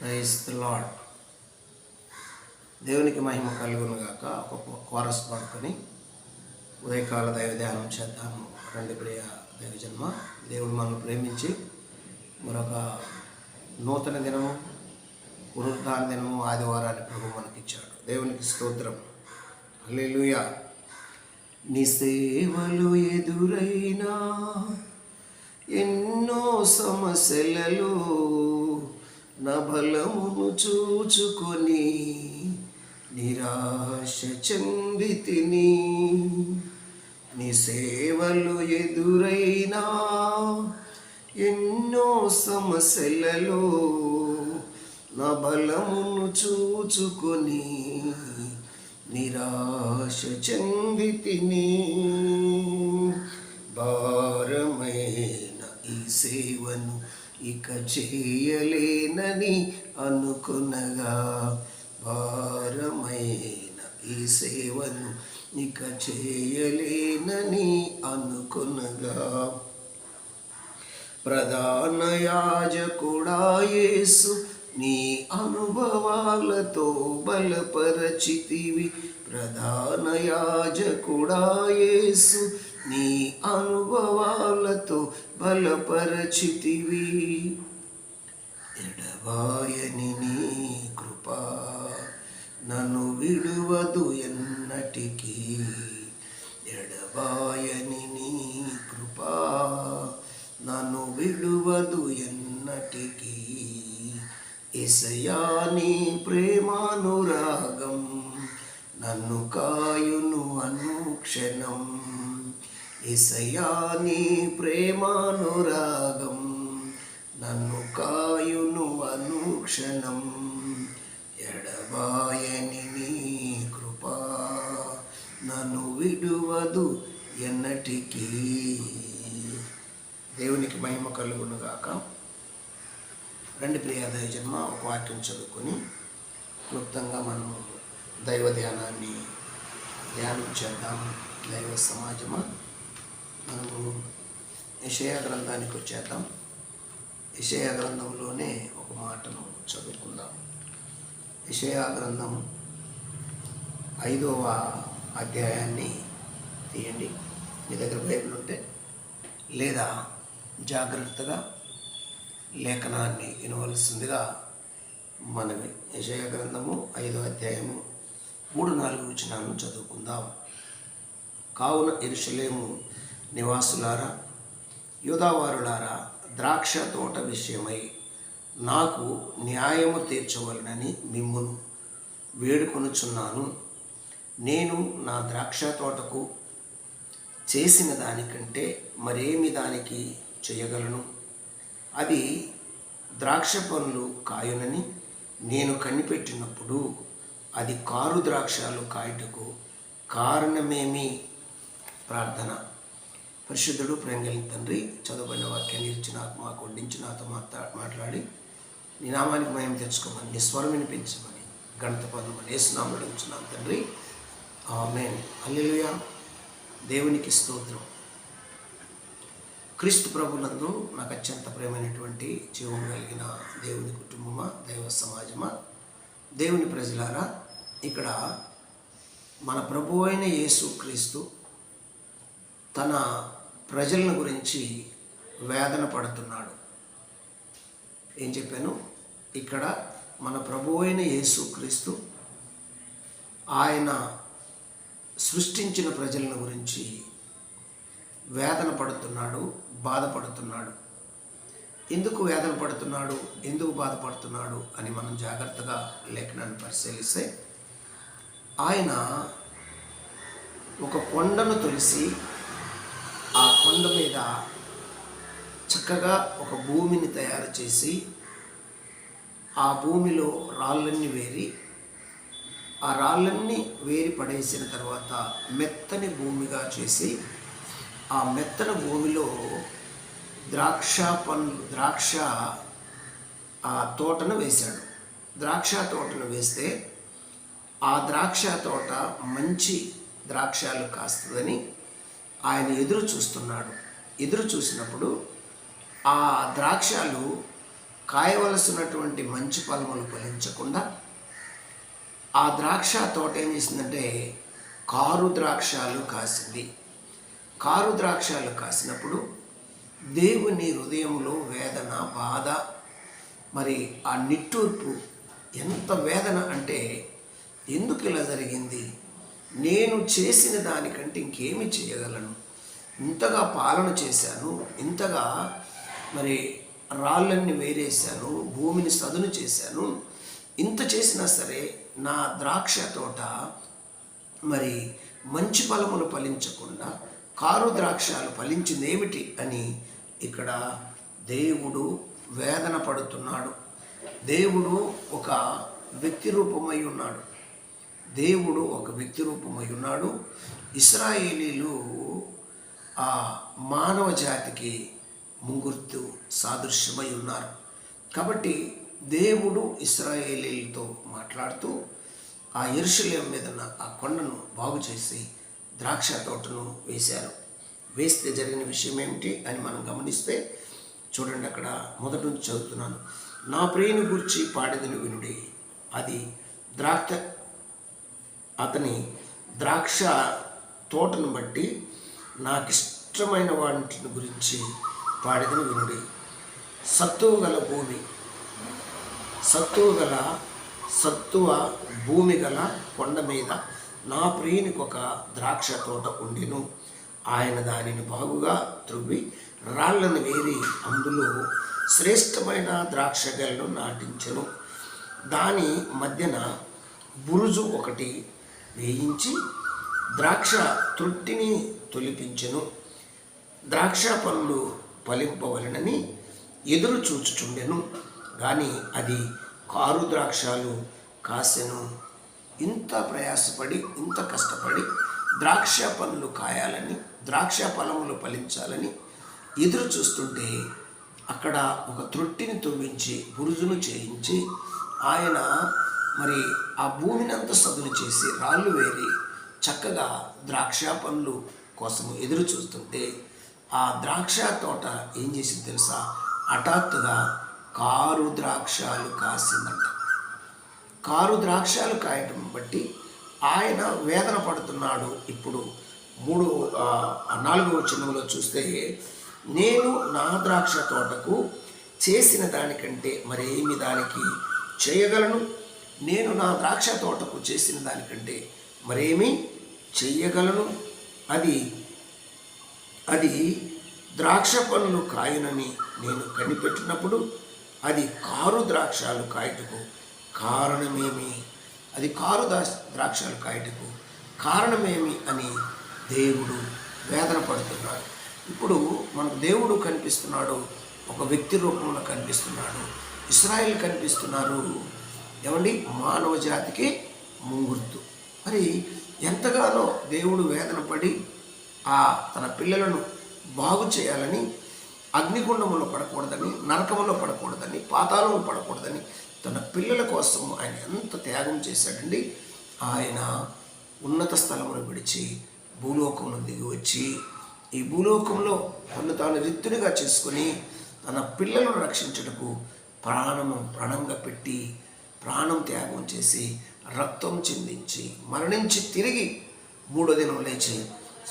Praise the lord దేవునికి మహిమ కలుగును గాక ఒక కోరస్ పడుకొని ఉదయకాల దైవ ధ్యానం చేద్దాము. రెండు ప్రియ దైవజన్మ. దేవుడు మనల్ని ప్రేమించి మరొక నూతన దినము పునరుద్ధాన దినము ఆదివారాన్ని ప్రభు మనకిచ్చాడు. దేవునికి స్తోత్రం. హల్లెలూయా. నీ సేవలు ఎదురైనా ఎన్నో సమస్యలలో నా బలమును చూచుకొని నిరాశ చెందితిని. నీ సేవలు ఎదురైనా ఎన్నో సమస్యలలో నా బలమును చూచుకొని నిరాశ చెందితిని. భారమైన ఈ సేవను ఇక చేయలేనని అనుకునగా భారమైన ఈ సేవను ఇక చేయలేనని అనుకునగా ప్రధాన యాజకుడా యేసు నీ అనుభవాలతో బలపరచితివి. ప్రధాన యాజకుడా యేసు నీ అనుభవాలతో బలపరచితివి. ఎడబాయని నీ కృప నన్ను విడువదు ఎన్నటికీ. ఎడబాయని నీ కృప నన్ను విడువదు ఎన్నటికీ. ఎసయాని ప్రేమానురాగం నన్ను కాయును అనుక్షణం. ఎసయాని ప్రేమానురాగం నన్ను కాయును అనుక్షణం. ఎడబాయని నీ కృపా నన్ను విడువదు ఎన్నటికీ. దేవునికి మహిమ కలుగునుగాక రెండు ప్రియ జన్మ ఒక వాక్యం చదువుకొని క్లుప్తంగా మనము దైవ ధ్యానాన్ని ధ్యానం చేద్దాం. దైవ సమాజమా? విషయ గ్రంథానికి వచ్చేద్దాం. విషయ గ్రంథంలోనే ఒక మాటను చదువుకుందాం. విషయ గ్రంథం ఐదవ అధ్యాయాన్ని తీయండి. మీ దగ్గర బైబిల్ ఉంటే లేదా జాగ్రత్తగా లేఖనాన్ని వినవలసిందిగా మనవి. యశయ గ్రంథము ఐదో అధ్యాయము మూడు నాలుగు వచనాలను చదువుకుందాం. కావున ఇరుషులేము నివాసులారా యూదావారులారా ద్రాక్ష తోట విషయమై నాకు న్యాయము తీర్చవలనని మిమ్మును వేడుకొనుచున్నాను. నేను నా ద్రాక్ష తోటకు చేసిన దానికంటే మరేమి దానికి చేయగలను? అది ద్రాక్ష పండ్లు కాయునని నేను కనిపెట్టినప్పుడు అది కారు ద్రాక్షాలు కాయటకు కారణమేమి? ప్రార్థన. పరిశుద్ధుడు ప్రేంగలి తండ్రి చదువుబడిన వాక్యాన్ని ఇచ్చి నాకు మాకు వడ్డించి నాతో మాట్లా మాట్లాడి నీ నామానికి మయం తెచ్చుకోమని నీ స్వరం వినిపించమని గణత పదమని వేసునామలు అడుగుతున్నాను తండ్రి. ఆమెన్. అల్లెలుయా దేవునికి స్తోత్రం. క్రీస్తు ప్రభులందు నాకు అత్యంత ప్రేమైనటువంటి జీవం కలిగిన దేవుని కుటుంబమా దైవ సమాజమా? దేవుని ప్రజలారా ఇక్కడ మన ప్రభు అయిన యేసు క్రీస్తు తన ప్రజలను గురించి వేదన పడుతున్నాడు. ఏం చెప్పాను? ఇక్కడ మన ప్రభు అయిన యేసుక్రీస్తు ఆయన సృష్టించిన ప్రజలను గురించి వేదన పడుతున్నాడు బాధపడుతున్నాడు. ఎందుకు వేదన పడుతున్నాడు ఎందుకు బాధపడుతున్నాడు అని మనం జాగ్రత్తగా లేఖనాన్ని పరిశీలిస్తే ఆయన ఒక కొండను తొలిసి ఆ కొండ మీద చక్కగా ఒక భూమిని తయారు చేసి ఆ భూమిలో రాళ్ళన్నీ వేరి ఆ రాళ్ళన్నీ వేరి పడేసిన తర్వాత మెత్తని భూమిగా చేసి ఆ మెత్తన భూమిలో ద్రాక్ష పండ్లు ద్రాక్ష ఆ తోటను వేశాడు. ద్రాక్ష తోటను వేస్తే ఆ ద్రాక్ష తోట మంచి ద్రాక్షాలు కాస్తుందని ఆయన ఎదురు చూస్తున్నాడు. ఎదురు చూసినప్పుడు ఆ ద్రాక్షాలు కాయవలసినటువంటి మంచి ఫలములు ఫలించకుండా ఆ ద్రాక్ష తోట ఏం చేసిందంటే కారు ద్రాక్షాలు కాసింది. కారు ద్రాక్షాలు కాసినప్పుడు దేవుని హృదయంలో వేదన బాధ మరి ఆ నిట్టూర్పు ఎంత వేదన అంటే ఎందుకు ఇలా జరిగింది? నేను చేసిన దానికంటే ఇంకేమి చేయగలను. ఇంతగా పాలన చేశాను ఇంతగా మరి రాళ్ళన్ని వేరేశాను భూమిని సదును చేశాను. ఇంత చేసినా సరే నా ద్రాక్ష తోట మరి మంచి ఫలములు ఫలించకుండా కారు ద్రాక్షాలు ఫలించింది ఏమిటి అని ఇక్కడ దేవుడు వేదన పడుతున్నాడు. దేవుడు ఒక వ్యక్తి రూపమై ఉన్నాడు. దేవుడు ఒక వ్యక్తి రూపమై ఉన్నాడు. ఇస్రాయేలీలు ఆ మానవ జాతికి ముంగుర్తు సాదృశ్యమై ఉన్నారు. కాబట్టి దేవుడు ఇస్రాయేలీలతో మాట్లాడుతూ ఆ ఎరుషలేం మీద ఉన్న ఆ కొండను బాగు చేసి ద్రాక్ష తోటను వేశారు. వేస్తే జరిగిన విషయం ఏమిటి అని మనం గమనిస్తే చూడండి అక్కడ మొదటి నుంచి చదువుతున్నాను. నా ప్రియుని గురించి పాడేదని వినుడి. అది ద్రాక్ష అతని ద్రాక్ష తోటను బట్టి నాకు ఇష్టమైన వాటిని గురించి పాడేదని వినుడి. సత్తువు గల భూమి. సత్తువు గల సత్తువ భూమి గల కొండ మీద నా ప్రియునికి ఒక ద్రాక్ష తోట ఉండెను. ఆయన దానిని బాగుగా త్రువ్వి రాళ్ళను వేరి అందులో శ్రేష్టమైన ద్రాక్ష గెలను నాటించెను. దాని మధ్యన బురుజు ఒకటి వేయించి ద్రాక్ష తృప్తిని తొలిపించెను. ద్రాక్ష పనులు ఫలింపవలనని ఎదురు చూచుచుండెను. కానీ అది కారు ద్రాక్షాలు కాసెను. ఇంత ప్రయాసపడి ఇంత కష్టపడి ద్రాక్ష పనులు కాయాలని ద్రాక్ష ఫలములు ఫలించాలని ఎదురు చూస్తుంటే అక్కడ ఒక త్రొట్టిని తవ్వించి బురుజును చేయించి ఆయన మరి ఆ భూమిని అంతా సదును చేసి రాళ్ళు వేరి చక్కగా ద్రాక్ష పండ్లు కోసం ఎదురు చూస్తుంటే ఆ ద్రాక్ష తోట ఏం చేసింది తెలుసా? హఠాత్తుగా కారు ద్రాక్షాలు కాసిందంట. కారు ద్రాక్షాలు కాయటం బట్టి ఆయన వేదన పడుతున్నాడు. ఇప్పుడు మూడు నాలుగవ చిన్నంలో చూస్తే నేను నా ద్రాక్ష తోటకు చేసిన దానికంటే మరేమి దానికి చేయగలను? నేను నా ద్రాక్ష తోటకు చేసిన దానికంటే మరేమి చెయ్యగలను? అది అది ద్రాక్ష పనులు కాయనని నేను కనిపెట్టినప్పుడు అది కారు ద్రాక్షాలు కాయటకు కారణమేమి? అది కారు దా- ద్రాక్షాలు కాయటకు కారణమేమి అని దేవుడు వేదన పడుతున్నాడు. ఇప్పుడు మనకు దేవుడు కనిపిస్తున్నాడు ఒక వ్యక్తి రూపంలో కనిపిస్తున్నాడు ఇస్రాయిల్ కనిపిస్తున్నారు. ఏమండి? మానవ జాతికి ముంగుర్తు మరి ఎంతగానో దేవుడు వేదన పడి ఆ తన పిల్లలను బాగు చేయాలని అగ్నిగుండంలో పడకూడదని నరకములో పడకూడదని పాతాళంలో పడకూడదని తన పిల్లల కోసం ఆయన ఎంత త్యాగం చేశాడండి? ఆయన ఉన్నత స్థలమును విడిచి భూలోకమును దిగి వచ్చి ఈ భూలోకంలో తను తాను రిత్తునిగా చేసుకుని తన పిల్లలను రక్షించుటకు ప్రాణము ప్రాణంగా పెట్టి ప్రాణం త్యాగం చేసి రక్తం చిందించి మరణించి తిరిగి మూడో దినం లేచి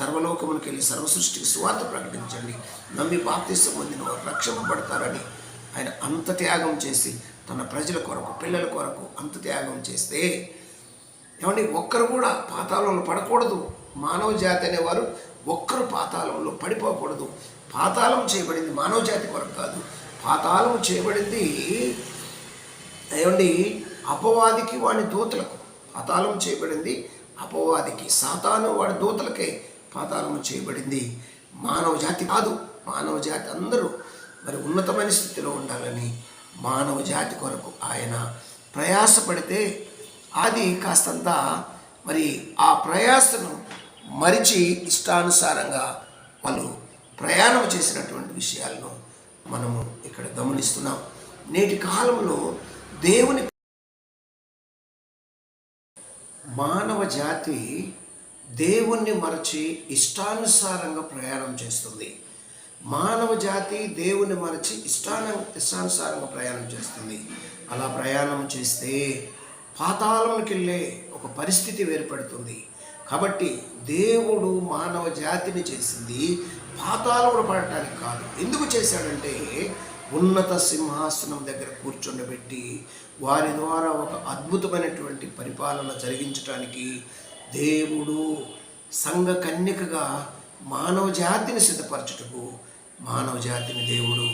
సర్వలోకమునికి వెళ్ళి సర్వసృష్టికి సువార్త ప్రకటించండి. నమ్మి బాప్తిస్తూ పొందిన వారు రక్షింపబడతారని ఆయన అంత త్యాగం చేసి తన ప్రజల కొరకు పిల్లల కొరకు అంత త్యాగం చేస్తే ఏమండి ఒక్కరు కూడా పాతాళంలో పడకూడదు. మానవ జాతి అనేవారు ఒక్కరు పాతాళంలో పడిపోకూడదు. పాతాళం చేయబడింది మానవ జాతి కొరకు కాదు. పాతాళం చేయబడింది ఏమండి? అపవాదికి వాడి దూతలకు పాతాళం చేయబడింది. అపవాదికి సాతాను వాడి దూతలకే పాతాళం చేయబడింది. మానవ జాతి కాదు. మానవ జాతి అందరూ మరి ఉన్నతమైన స్థితిలో ఉండాలని మానవ జాతి కొరకు ఆయన ప్రయాసపడితే అది కాస్తంత మరి ఆ ప్రయాసను మరిచి ఇష్టానుసారంగా వాళ్ళు ప్రయాణం చేసినటువంటి విషయాలను మనము ఇక్కడ గమనిస్తున్నాం. నేటి కాలంలో దేవుని మానవ జాతి దేవుణ్ణి మరచి ఇష్టానుసారంగా ప్రయాణం చేస్తుంది. మానవ జాతి దేవుని మరచి ఇష్టాన ఇష్టానుసారంగా ప్రయాణం చేస్తుంది. అలా ప్రయాణం చేస్తే పాతాళంకి వెళ్ళే ఒక పరిస్థితి ఏర్పడుతుంది. కాబట్టి దేవుడు మానవ జాతిని చేసింది పాతాళంలో పడటానికి కాదు. ఎందుకు చేశాడంటే ఉన్నత సింహాసనం దగ్గర కూర్చుండబెట్టి వారి ద్వారా ఒక అద్భుతమైనటువంటి పరిపాలన జరిగించడానికి దేవుడు సంఘ కన్యకగా మానవ జాతిని సిద్ధపరచుటకు మానవ జాతిని దేవుడు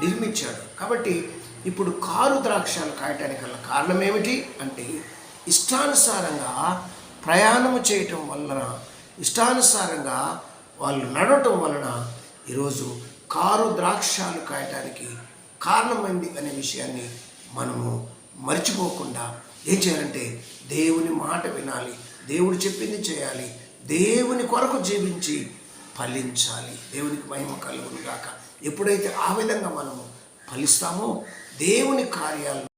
నిర్మించాడు. కాబట్టి ఇప్పుడు కారు ద్రాక్షాలు కాయటానికి గల కారణం ఏమిటి అంటే ఇష్టానుసారంగా ప్రయాణము చేయటం వలన ఇష్టానుసారంగా వాళ్ళు నడవటం వలన ఈరోజు కారు ద్రాక్షాలు కాయటానికి కారణమైంది అనే విషయాన్ని మనము మర్చిపోకుండా ఏం చేయాలంటే దేవుని మాట వినాలి. దేవుడు చెప్పింది చేయాలి. దేవుని కొరకు జీవించి ఫలించాలి. దేవునికి మహిమ కలుగును గాక ఎప్పుడైతే ఆ విధంగా మనము ఫలిస్తామో దేవుని కార్యాలు